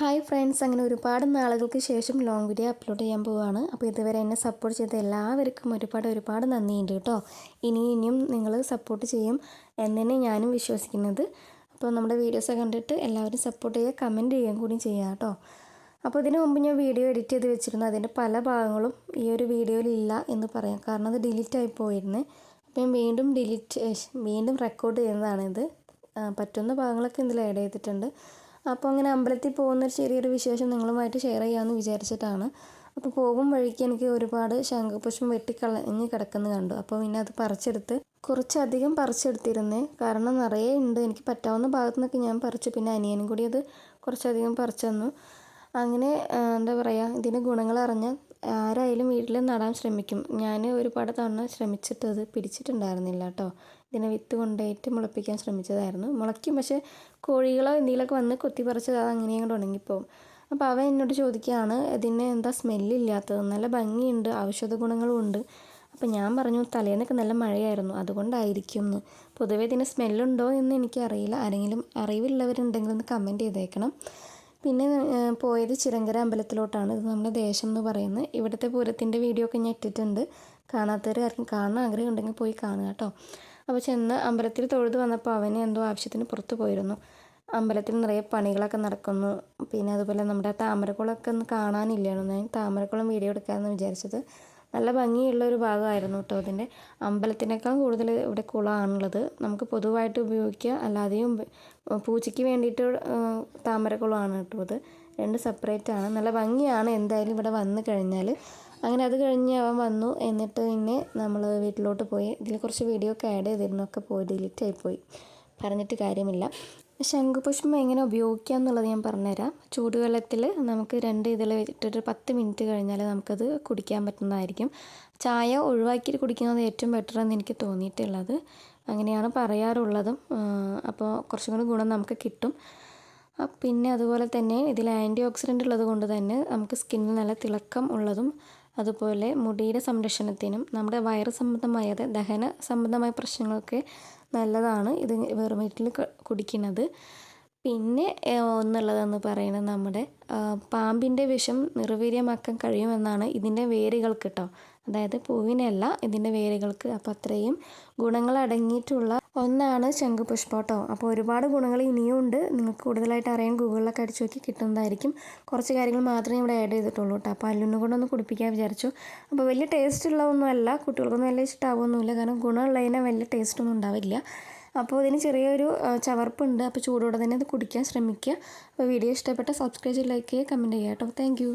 Hi friends അങ്ങനെ ഒരുപാട് നാളുകൾക്ക് ശേഷം ലോങ് വീഡിയോ അപ്ലോഡ് ചെയ്യാൻ പോവുകയാണ് അപ്പോൾ ഇതുവരെ എന്നെ സപ്പോർട്ട് ചെയ്ത എല്ലാവർക്കും ഒരുപാട് ഒരുപാട് നന്ദിയുണ്ട് കേട്ടോ. ഇനി ഇനിയും നിങ്ങൾ സപ്പോർട്ട് ചെയ്യും എന്നെ ഞാനും വിശ്വസിക്കുന്നത്. അപ്പോൾ നമ്മുടെ വീഡിയോസ് കണ്ടിട്ട് എല്ലാവരും സപ്പോർട്ട് ചെയ്യുക കമന്റ് ചെയ്യുകയും കൂടി ചെയ്യുക കേട്ടോ. അപ്പോൾ ഇതിനു മുമ്പ് ഞാൻ വീഡിയോ എഡിറ്റ് ചെയ്ത് വെച്ചിരുന്നു. അതിന്റെ പല ഭാഗങ്ങളും ഈ ഒരു വീഡിയോയിൽ ഇല്ല എന്ന് പറയാം. കാരണം അത് ഡിലീറ്റ് ആയി പോയിരുന്നു. അപ്പോൾ ഞാൻ വീണ്ടും ഡിലീറ്റ് വീണ്ടും റെക്കോർഡ് ചെയ്യുന്നതാണിത്. പറ്റുന്ന ഭാഗങ്ങളൊക്കെ ഇതിൽ ആഡ് ചെയ്തിട്ടുണ്ട്. അപ്പോൾ അങ്ങനെ അമ്പലത്തിൽ പോകുന്നൊരു ചെറിയൊരു വിശേഷം നിങ്ങളുമായിട്ട് ഷെയർ ചെയ്യാമെന്ന് വിചാരിച്ചിട്ടാണ്. അപ്പോൾ പോകും വഴിക്ക് എനിക്ക് ഒരുപാട് ശംഖുപുഷ്പം വെട്ടിക്കളഞ്ഞ് കിടക്കുന്ന കണ്ടു. അപ്പോൾ പിന്നെ അത് പറിച്ചെടുത്ത് കുറച്ചധികം പറിച്ചെടുത്തിരുന്നേ. കാരണം നിറയെ ഉണ്ട്. എനിക്ക് പറ്റാവുന്ന ഭാഗത്തു നിന്നൊക്കെ ഞാൻ പറിച്ചു. പിന്നെ അനിയനും കൂടി അത് കുറച്ചധികം പറിച്ചു തന്നു. അങ്ങനെ എന്താ പറയുക ഇതിന്റെ ഗുണങ്ങൾ അറിഞ്ഞ് ആരായാലും വീട്ടിൽ നടാൻ ശ്രമിക്കും. ഞാൻ ഒരുപാട് തവണ ശ്രമിച്ചിട്ട് അത് പിടിച്ചിട്ടുണ്ടായിരുന്നില്ല കേട്ടോ. ഇതിനെ വിത്ത് കൊണ്ടുപോയിട്ട് മുളപ്പിക്കാൻ ശ്രമിച്ചതായിരുന്നു. മുളയ്ക്കും പക്ഷേ കോഴികളോ എന്തെങ്കിലുമൊക്കെ വന്ന് കൊത്തി അത് അങ്ങനെയും കൂടെ ഉണങ്ങിപ്പോവും. അപ്പോൾ അവൻ എന്നോട് ചോദിക്കുകയാണ് ഇതിന് എന്താ സ്മെല്ലില്ലാത്തത്? നല്ല ഭംഗിയുണ്ട് ഔഷധ ഗുണങ്ങളും ഉണ്ട്. അപ്പോൾ ഞാൻ പറഞ്ഞു തലേന്നൊക്കെ നല്ല മഴയായിരുന്നു അതുകൊണ്ടായിരിക്കും എന്ന്. പൊതുവേ ഇതിന് സ്മെല്ലുണ്ടോ എന്ന് എനിക്കറിയില്ല. ആരെങ്കിലും അറിവുള്ളവരുണ്ടെങ്കിൽ ഒന്ന് കമന്റ് ചെയ്തേക്കണം. പിന്നെ പോയത് ചിറങ്കര അമ്പലത്തിലോട്ടാണ്. ഇത് നമ്മുടെ ദേശം എന്ന് പറയുന്നത്. ഇവിടുത്തെ പൂരത്തിന്റെ വീഡിയോ ഒക്കെ ഞാൻ ഇട്ടിട്ടുണ്ട്. കാണാത്തവർ ആർക്കും കാണാൻ ആഗ്രഹം ഉണ്ടെങ്കിൽ പോയി കാണുക കേട്ടോ. അപ്പോൾ ചെന്ന് അമ്പലത്തിൽ തൊഴുത് വന്നപ്പോൾ അവന് എന്തോ ആവശ്യത്തിന് പുറത്ത് പോയിരുന്നു. അമ്പലത്തിൽ നിറയെ പണികളൊക്കെ നടക്കുന്നു. പിന്നെ അതുപോലെ നമ്മുടെ താമരക്കുളമൊക്കെ ഒന്ന് കാണാനില്ലായിരുന്നു. ഞാൻ താമരക്കുളം വീഡിയോ എടുക്കാമെന്ന് വിചാരിച്ചത്. നല്ല ഭംഗിയുള്ള ഒരു ഭാഗമായിരുന്നു കേട്ടോ അതിന്റെ. അമ്പലത്തിനേക്കാൾ കൂടുതൽ ഇവിടെ കുളമാണുള്ളത്. നമുക്ക് പൊതുവായിട്ട് ഉപയോഗിക്കുക അല്ലാതെയും പൂച്ചയ്ക്ക് വേണ്ടിയിട്ട് താമരക്കുളമാണ് കേട്ടോ അത്. രണ്ട് സെപ്പറേറ്റ് ആണ്. നല്ല ഭംഗിയാണ് എന്തായാലും ഇവിടെ വന്നു കഴിഞ്ഞാൽ. അങ്ങനെ അത് കഴിഞ്ഞ് അവൻ വന്നു. എന്നിട്ട് പിന്നെ നമ്മൾ വീട്ടിലോട്ട് പോയി. ഇതിൽ കുറച്ച് വീഡിയോ ഒക്കെ ആഡ് ചെയ്തിരുന്നു. ഒക്കെ പോയി ഡിലീറ്റ് ആയിപ്പോയി പറഞ്ഞിട്ട് കാര്യമില്ല. ശംഖുപുഷ്പം എങ്ങനെ ഉപയോഗിക്കുക എന്നുള്ളത് ഞാൻ പറഞ്ഞുതരാം. ചൂടുവെള്ളത്തിൽ നമുക്ക് രണ്ട് ഇതിൽ വെച്ചിട്ടൊരു പത്ത് മിനിറ്റ് കഴിഞ്ഞാൽ നമുക്കത് കുടിക്കാൻ പറ്റുന്നതായിരിക്കും. ചായ ഒഴിവാക്കിയിട്ട് കുടിക്കുന്നത് ഏറ്റവും ബെറ്റർ എന്ന് എനിക്ക് തോന്നിയിട്ടുള്ളത്. അങ്ങനെയാണ് പറയാറുള്ളതും. അപ്പോൾ കുറച്ചും കൂടി ഗുണം നമുക്ക് കിട്ടും. പിന്നെ അതുപോലെ തന്നെ ഇതിൽ ആന്റി ഓക്സിഡന്റ് ഉള്ളത് കൊണ്ട് തന്നെ നമുക്ക് സ്കിന്നിൽ നല്ല തിളക്കം ഉള്ളതും അതുപോലെ മുടിയുടെ സംരക്ഷണത്തിനും നമ്മുടെ വയറ് സംബന്ധമായത് ദഹന സംബന്ധമായ പ്രശ്നങ്ങൾക്ക് നല്ലതാണ്. ഇത് വെറും വീട്ടിൽ കുടിക്കുന്നത്. പിന്നെ ഒന്നുള്ളതെന്ന് പറയുന്നത് നമ്മുടെ പാമ്പിന്റെ വിഷം നിർവീര്യമാക്കാൻ കഴിയുമെന്നാണ് ഇതിന്റെ വേരുകൾക്ക് കേട്ടോ അതായത് പൂവിനല്ല ഇതിന്റെ വേരുകൾക്ക്. അപ്പോൾ അത്രയും ഗുണങ്ങൾ അടങ്ങിയിട്ടുള്ള ഒന്നാണ് ശംഖുപുഷ്പോട്ടോ. അപ്പോൾ ഒരുപാട് ഗുണങ്ങൾ ഇനിയും ഉണ്ട്. നിങ്ങൾക്ക് കൂടുതലായിട്ട് അറിയാൻ ഗൂഗിളിലൊക്കെ അടിച്ചു നോക്കി കിട്ടുന്നതായിരിക്കും. കുറച്ച് കാര്യങ്ങൾ മാത്രമേ ഇവിടെ ആഡ് ചെയ്തിട്ടുള്ളൂ കേട്ടോ. അപ്പോൾ അല്ലുണ്ണു കൊണ്ടൊന്ന് കുടിപ്പിക്കാൻ വിചാരിച്ചു. അപ്പോൾ വലിയ ടേസ്റ്റ് ഉള്ളതൊന്നുമല്ല കുട്ടികൾക്കൊന്നും വലിയ ഇഷ്ടമാവുമൊന്നുമില്ല കാരണം ഗുണമുള്ളതിനെ വലിയ ടേസ്റ്റൊന്നും ഉണ്ടാവില്ല. അപ്പോൾ ഇതിന് ചെറിയൊരു ചവർപ്പുണ്ട്. അപ്പോൾ ചൂടോടെ തന്നെ അത് കുടിക്കാൻ ശ്രമിക്കുക. അപ്പോൾ വീഡിയോ ഇഷ്ടപ്പെട്ട സബ്സ്ക്രൈബ് ലൈക്ക് ചെയ്യുക കമന്റ് ചെയ്യുക കേട്ടോ. താങ്ക്